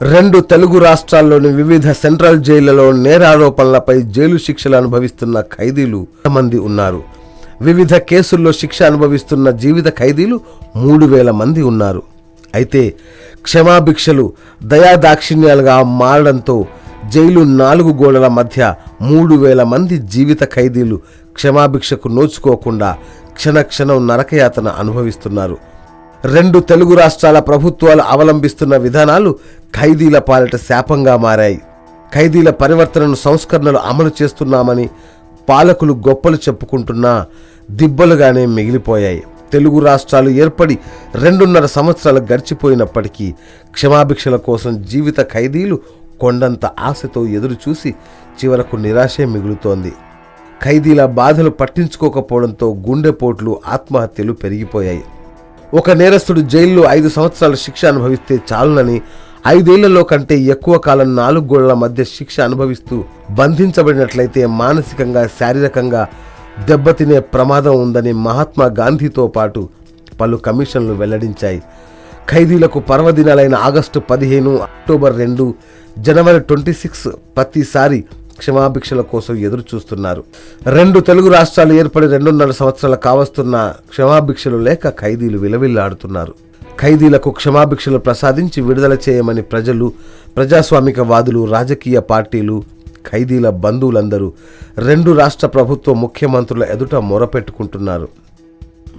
రెండు తెలుగు రాష్ట్రాల్లోని వివిధ సెంట్రల్ జైళ్ళలో నేరారోపణలపై జైలు శిక్షలు అనుభవిస్తున్న ఖైదీలు మంది ఉన్నారు. వివిధ కేసుల్లో శిక్ష అనుభవిస్తున్న జీవిత ఖైదీలు మూడు వేల మంది ఉన్నారు. అయితే క్షమాభిక్షలు దయాదాక్షిణ్యాలుగా మారడంతో జైలు నాలుగు గోడల మధ్య మూడు వేల మంది జీవిత ఖైదీలు క్షమాభిక్షకు నోచుకోకుండా క్షణక్షణం నరకయాతన అనుభవిస్తున్నారు. రెండు తెలుగు రాష్ట్రాల ప్రభుత్వాలు అవలంబిస్తున్న విధానాలు ఖైదీల పాలిట శాపంగా మారాయి. ఖైదీల పరివర్తనను సంస్కరణలు అమలు చేస్తున్నామని పాలకులు గొప్పలు చెప్పుకుంటున్నా దిబ్బలుగానే మిగిలిపోయాయి. తెలుగు రాష్ట్రాలు ఏర్పడి రెండున్నర సంవత్సరాలు గడిచిపోయినప్పటికీ క్షమాభిక్షల కోసం జీవిత ఖైదీలు కొండంత ఆశతో ఎదురుచూసి చివరకు నిరాశే మిగులుతోంది. ఖైదీల బాధలు పట్టించుకోకపోవడంతో గుండెపోట్లు ఆత్మహత్యలు పెరిగిపోయాయి. ఒక నేరస్తుడు జైల్లో ఐదు సంవత్సరాల శిక్ష అనుభవిస్తే చాలునని ఐదేళ్ళలో కంటే ఎక్కువ కాలం నాలుగు గోళ్ళ మధ్య శిక్ష అనుభవిస్తూ బంధించబడినట్లయితే మానసికంగా శారీరకంగా దెబ్బతినే ప్రమాదం ఉందని మహాత్మా గాంధీతో పాటు పలు కమిషన్లు వెల్లడించాయి. ఖైదీలకు పర్వదినాలైన ఆగస్టు పదిహేను అక్టోబర్ రెండు జనవరి ట్వంటీ సిక్స్ ప్రతిసారి క్షమాభిక్షల కోసం ఎదురు చూస్తున్నారు రెండు తెలుగు రాష్ట్రాలు ఏర్పడి రెండున్నర సంవత్సరాలు కావస్తున్న క్షమాభిక్షలు లేక ఖైదీలు విలవిల్లాడుతున్నారు. ఖైదీలకు క్షమాభిక్షలు ప్రసాదించి విడుదల చేయమని ప్రజలు ప్రజాస్వామికవాదులు రాజకీయ పార్టీలు ఖైదీల బంధువులందరూ రెండు రాష్ట్ర ప్రభుత్వ ముఖ్యమంత్రుల ఎదుట మొరపెట్టుకుంటున్నారు.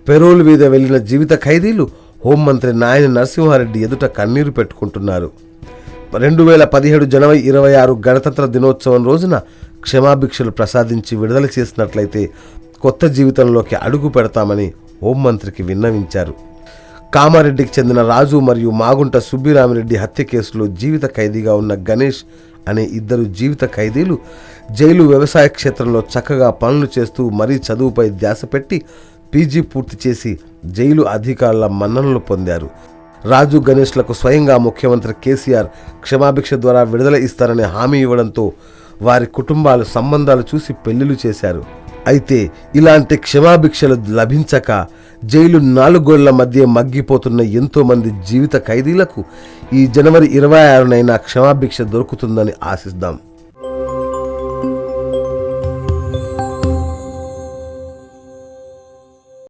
పెరోల్ మీద వెళ్ళిన జీవిత ఖైదీలు హోంమంత్రి నాయని నరసింహారెడ్డి ఎదుట కన్నీరు పెట్టుకుంటున్నారు. రెండు వేల పదిహేడు జనవరి ఇరవై ఆరు గణతంత్ర దినోత్సవం రోజున క్షమాభిక్షలు ప్రసాదించి విడుదల చేసినట్లయితే కొత్త జీవితంలోకి అడుగు పెడతామని హోంమంత్రికి విన్నవించారు. కామారెడ్డికి చెందిన రాజు మరియు మాగుంట సుబ్బిరామిరెడ్డి హత్య కేసులో జీవిత ఖైదీగా ఉన్న గణేష్ అనే ఇద్దరు జీవిత ఖైదీలు జైలు వ్యవసాయ క్షేత్రంలో చక్కగా పనులు చేస్తూ మరీ చదువుపై ధ్యాస పెట్టి పీజీ పూర్తి చేసి జైలు అధికారుల మన్ననలు పొందారు. రాజు గణేష్లకు స్వయంగా ముఖ్యమంత్రి కేసీఆర్ క్షమాభిక్ష ద్వారా విడుదల ఇస్తారని హామీ ఇవ్వడంతో వారి కుటుంబాలు సంబంధాలు చూసి పెళ్ళిళ్ళు చేశారు. అయితే ఇలాంటి క్షమాభిక్షలు లభించక జైలు నాలుగోళ్ళ మధ్య మగ్గిపోతున్న ఎంతో మంది జీవిత ఖైదీలకు ఈ జనవరి ఇరవై ఆరునైనా క్షమాభిక్ష దొరుకుతుందని ఆశిద్దాం.